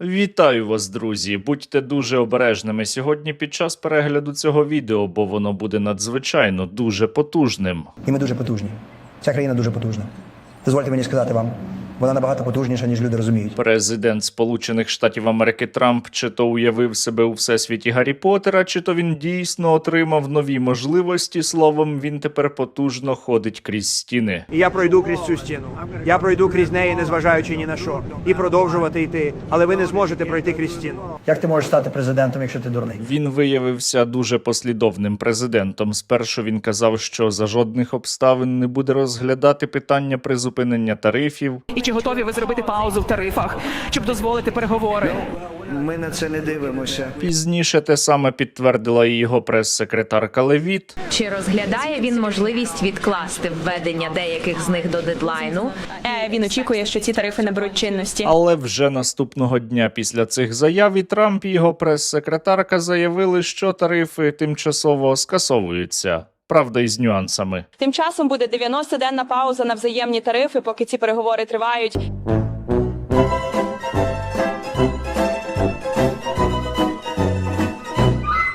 Вітаю вас, друзі! Будьте дуже обережними сьогодні під час перегляду цього відео, бо воно буде надзвичайно дуже потужним. І ми дуже потужні. Ця країна дуже потужна. Дозвольте мені сказати вам, вона набагато потужніша, ніж люди розуміють. Президент Сполучених Штатів Америки Трамп чи то уявив себе у всесвіті Гаррі Поттера, чи то він дійсно отримав нові можливості. Словом, він тепер потужно ходить крізь стіни. І я пройду крізь цю стіну. Я пройду крізь неї, незважаючи ні на що, і продовжувати йти. Але ви не зможете пройти крізь стіну. Як ти можеш стати президентом, якщо ти дурний? Він виявився дуже послідовним президентом. Спершу він казав, що за жодних обставин не буде розглядати питання призупинення тарифів. І чи готові ви зробити паузу в тарифах, щоб дозволити переговори? Ми на це не дивимося. Пізніше те саме підтвердила і його прес-секретарка Левіт. Чи розглядає він можливість відкласти введення деяких з них до дедлайну? Е, Він очікує, що ці тарифи наберуть чинності. Але вже наступного дня після цих заяв і Трамп і його прес-секретарка заявили, що тарифи тимчасово скасовуються. Правда, із нюансами. Тим часом буде 90-денна пауза на взаємні тарифи, поки ці переговори тривають.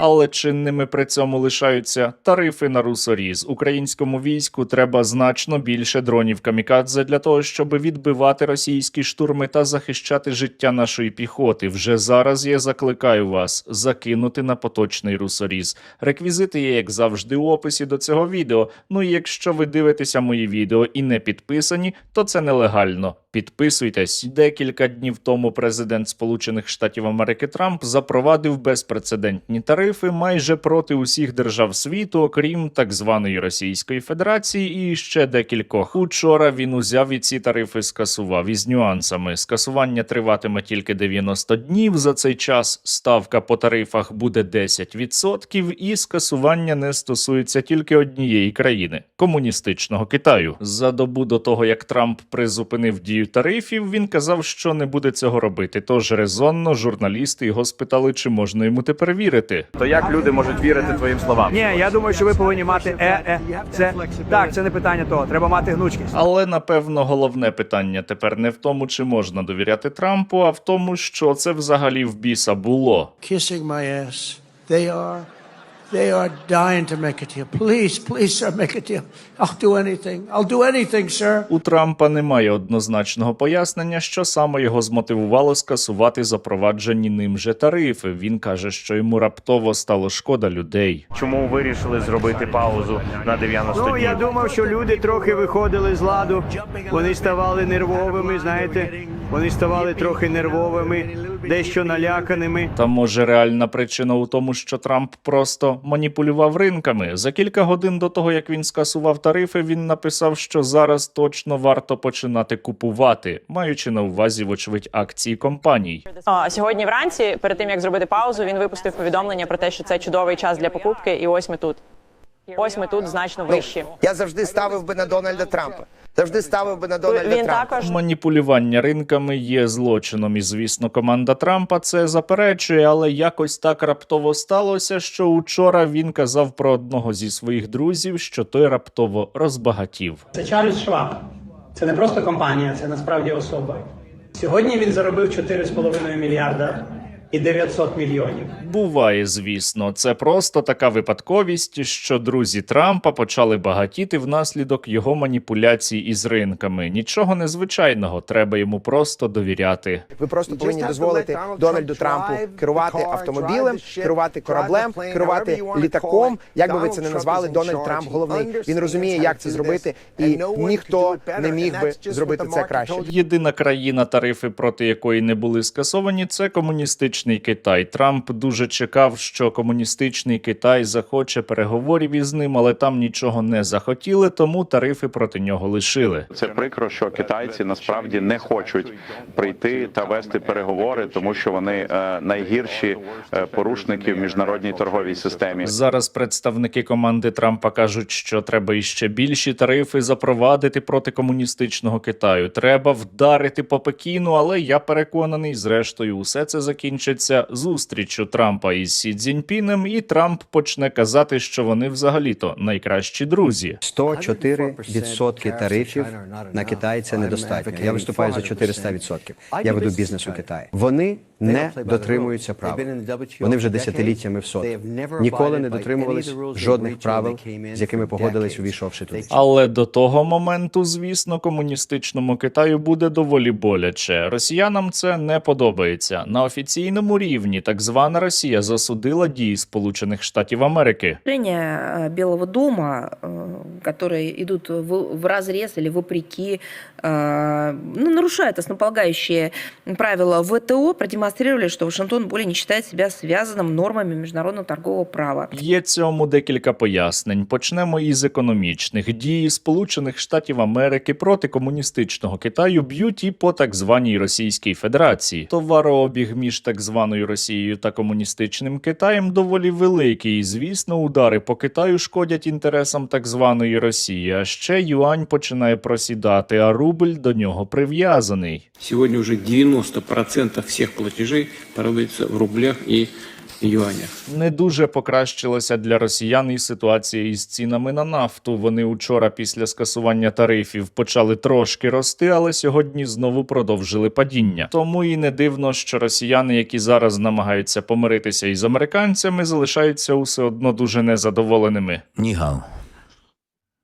Але чинними при цьому лишаються тарифи на русоріз. Українському війську треба значно більше дронів камікадзе для того, щоб відбивати російські штурми та захищати життя нашої піхоти. Вже зараз я закликаю вас закинути на поточний русоріз. Реквізити є, як завжди, у описі до цього відео. Ну і якщо ви дивитеся мої відео і не підписані, то це нелегально. Підписуйтесь. Декілька днів тому президент Сполучених Штатів Америки Трамп запровадив безпрецедентні тарифи майже проти усіх держав світу, окрім так званої Російської Федерації, і ще декількох. Учора він узяв і ці тарифи скасував із нюансами. Скасування триватиме тільки 90 днів. За цей час ставка по тарифах буде 10%, і скасування не стосується тільки однієї країни комуністичного Китаю. За добу до того, як Трамп призупинив дію тарифів, він казав, що не буде цього робити. Тож резонно журналісти його спитали, чи можна йому тепер вірити. То як люди можуть вірити твоїм словам? Ні, я думаю, що ви повинні мати е, е. Це так, це не питання того. Треба мати гнучкість. Але напевно головне питання тепер не в тому, чи можна довіряти Трампу, а в тому, що це взагалі в біса було. Kissing my ass. They are, they are dying to make a deal. Please, please, sir, make a deal. I'll do anything. I'll do anything, sir. У Трампа немає однозначного пояснення, що саме його змотивувало скасувати запроваджені ним же тарифи. Він каже, що йому раптово стало шкода людей. Чому вирішили зробити паузу на 90 Ну я думав, що люди трохи виходили з ладу. Вони ставали нервовими. Знаєте, вони ставали трохи нервовими, дещо наляканими. Та може реальна причина у тому, що Трамп просто маніпулював ринками. За кілька годин до того, як він скасував тарифи, він написав, що зараз точно варто починати купувати, маючи на увазі, вочевидь, акції компаній. А, сьогодні вранці, перед тим як зробити паузу, він випустив повідомлення про те, що це чудовий час для покупки, і ось ми тут. Ось ми тут значно вищі. Я завжди ставив би на Дональда Трампа. Завжди ставив би на Дональда Він Трампа. також Маніпулювання ринками є злочином, і звісно, команда Трампа це заперечує, але якось так раптово сталося, що учора він казав про одного зі своїх друзів, що той раптово розбагатів. Це Чарльз Шваб. Це не просто компанія, це насправді особа. Сьогодні він заробив 4,5 мільярда і 900 мільйонів. Буває, звісно, це просто така випадковість, що друзі Трампа почали багатіти внаслідок його маніпуляцій із ринками. Нічого незвичайного, треба йому просто довіряти. Ви просто повинні дозволити Дональду Трампу керувати автомобілем, керувати кораблем, керувати літаком. Як би ви це не назвали, Дональд Трамп головний. Він розуміє, як це зробити, і ніхто не міг би зробити це краще. Єдина країна, тарифи проти якої не були скасовані, це комуністичний Китай. Трамп дуже чекав, що комуністичний Китай захоче переговорів із ним, але там нічого не захотіли, тому тарифи проти нього лишили. Це прикро, що китайці насправді не хочуть прийти та вести переговори, тому що вони е, найгірші е, порушники в міжнародній торговій системі. Зараз представники команди Трампа кажуть, що треба іще більші тарифи запровадити проти комуністичного Китаю. Треба вдарити по Пекіну, але я переконаний, зрештою, усе це закінчиться зустрічю Трампа із Сі Цзіньпінем, і Трамп почне казати, що вони взагалі-то найкращі друзі. 104% тарифів на Китай це недостатньо. Я виступаю за 400%. Я веду бізнес у Китаї. Вони не дотримуються правил. Вони вже десятиліттями в СОТ. Ніколи не дотримувались жодних правил, з якими погодились, увійшовши туди. Але до того моменту, звісно, комуністичному Китаю буде доволі боляче. Росіянам це не подобається. На офіційному рівні так звана Росія засудила дії Сполучених Штатів Америки. Решения э, Белого дома, э, которые идут в, в разрез или вопреки, э, ну, нарушают основополагающие правила ВТО, продемонстрировали, что Вашингтон более не считает себя связанным нормами международного торгового права. Є цьому декілька пояснень. Почнемо із економічних. Дії Сполучених Штатів Америки проти комуністичного Китаю б'ють і по так званій Російській Федерації. Товарообіг між так званою Росією та комуністичним Китаєм доволі великий. І, звісно, удари по Китаю шкодять інтересам так званої Росії. А ще юань починає просідати, а рубль до нього прив'язаний. Сегодня уже 90% всех платежей проводится в рублях и юанях. Не дуже покращилася для росіян і ситуація із цінами на нафту. Вони учора після скасування тарифів почали трошки рости, але сьогодні знову продовжили падіння. Тому і не дивно, що росіяни, які зараз намагаються помиритися із американцями, залишаються усе одно дуже незадоволеними. Ніхао.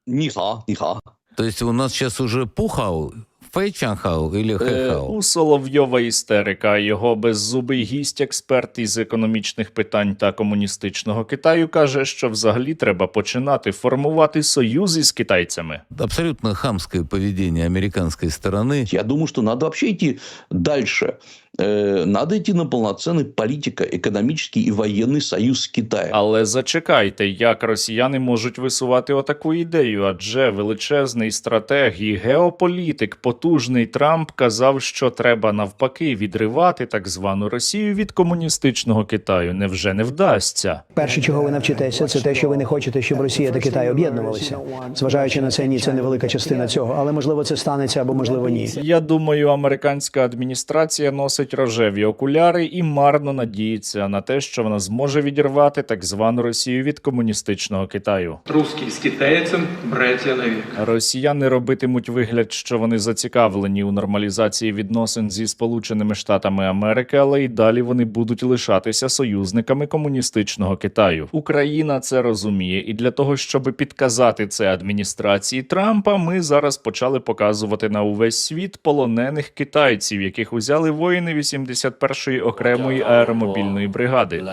Ніха, ніха. То есть у нас сейчас уже пухау, фейчанхау или Е, хэхау? у Соловйова істерика. Його беззубий гість, експерт із економічних питань та комуністичного Китаю, каже, що взагалі треба починати формувати союз із китайцями. Абсолютно хамское поведение американской стороны. Я думаю, что надо вообще идти дальше. Э, Надо идти на полноценный политико-экономический и военный союз с Китаем. Але зачекайте, як росіяни можуть висувати отаку ідею? Адже величезний стратег і геополітик, потужний Трамп казав, що треба навпаки відривати так звану Росію від комуністичного Китаю. Невже не вдасться? Перше, чого ви навчитеся, це те, що ви не хочете, щоб Росія та Китай об'єднувалися. Зважаючи на це, ні, це невелика частина цього, але можливо це станеться або можливо ні. Я думаю, американська адміністрація носить рожеві окуляри і марно надіється на те, що вона зможе відірвати так звану Росію від комуністичного Китаю. Русский с китайцем братья навек. Росіяни робитимуть вигляд, що вони зацікавлені у нормалізації відносин зі Сполученими Штатами Америки, але й далі вони будуть лишатися союзниками комуністичного Китаю. Україна це розуміє, і для того, щоб підказати це адміністрації Трампа, ми зараз почали показувати на увесь світ полонених китайців, яких узяли воїни 81-ї окремої аеромобільної бригади.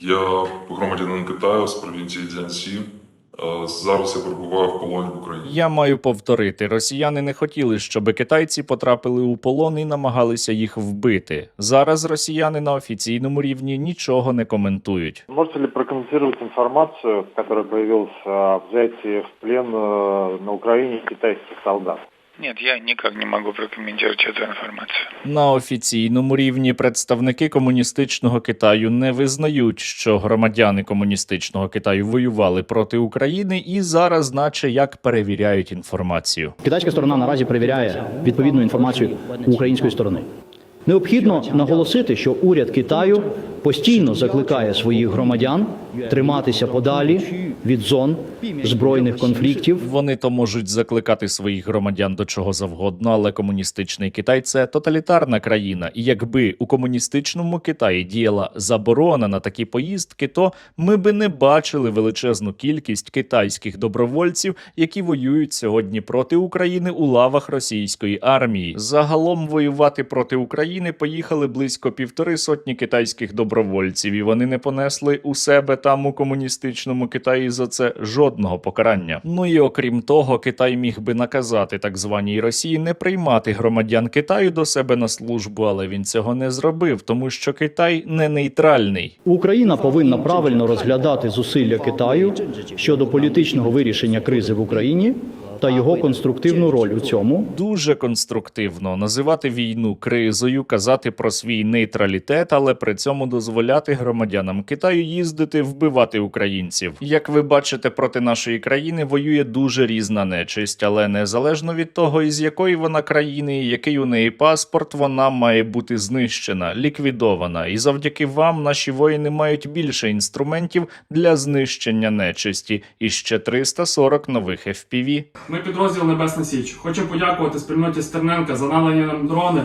Я громадянин Китаю з провінції Цзянсі. Е, Зараз я перебуваю в полоні в Україні. Я маю повторити: росіяни не хотіли, щоб китайці потрапили у полон і намагалися їх вбити. Зараз росіяни на офіційному рівні нічого не коментують. Можете ли прокомментировать информацию, которая появилась о взятии в плен э, на Украине китайских солдат? Нет, я никак не могу прокомментировать эту информацию. На офіційному рівні представники комуністичного Китаю не визнають, що громадяни комуністичного Китаю воювали проти України і зараз, наче як перевіряють інформацію. Китайська сторона наразі перевіряє відповідну інформацію української сторони. Необхідно наголосити, що уряд Китаю постійно закликає своїх громадян триматися подалі від зон збройних конфліктів. Вони то можуть закликати своїх громадян до чого завгодно, але комуністичний Китай це тоталітарна країна. І якби у комуністичному Китаї діяла заборона на такі поїздки, то ми би не бачили величезну кількість китайських добровольців, які воюють сьогодні проти України у лавах російської армії. Загалом воювати проти України поїхали близько півтори сотні китайських добровольців, і вони не понесли у себе там у комуністичному Китаї за це жодного покарання. Ну і окрім того, Китай міг би наказати так званій Росії не приймати громадян Китаю до себе на службу, але він цього не зробив, тому що Китай не нейтральний. Україна повинна правильно розглядати зусилля Китаю щодо політичного вирішення кризи в Україні та його конструктивну роль у цьому. Дуже конструктивно називати війну кризою, казати про свій нейтралітет, але при цьому дозволяти громадянам Китаю їздити вбивати українців. Як ви бачите, проти нашої країни воює дуже різна нечисть, але незалежно від того, із якої вона країни, який у неї паспорт, вона має бути знищена, ліквідована. І завдяки вам наші воїни мають більше інструментів для знищення нечисті і ще 340 нових FPV. Ми підрозділ Небесна Січ. Хочу подякувати спільноті Стерненка за надані нам дрони.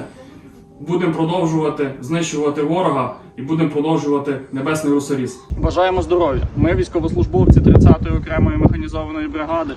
Будемо продовжувати знищувати ворога і будемо продовжувати небесний русоріз. Бажаємо здоров'я. Ми, військовослужбовці 30-ї окремої механізованої бригади,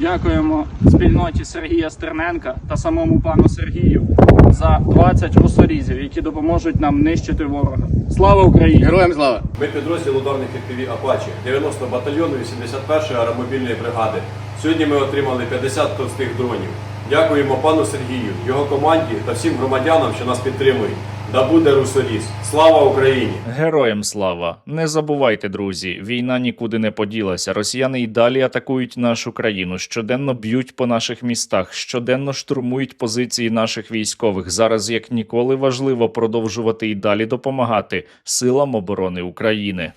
дякуємо спільноті Сергія Стерненка та самому пану Сергію за 20 русорізів, які допоможуть нам нищити ворога. Слава Україні! Героям слава! Ми підрозділ ударних FPV Апачі 90 батальйону 81-ї аеромобільної бригади. Сьогодні ми отримали 50 товстих дронів. Дякуємо пану Сергію, його команді та всім громадянам, що нас підтримують. Да буде русоліс. Слава Україні! Героям слава! Не забувайте, друзі, війна нікуди не поділася. Росіяни й далі атакують нашу країну, щоденно б'ють по наших містах, щоденно штурмують позиції наших військових. Зараз як ніколи важливо продовжувати і далі допомагати силам оборони України.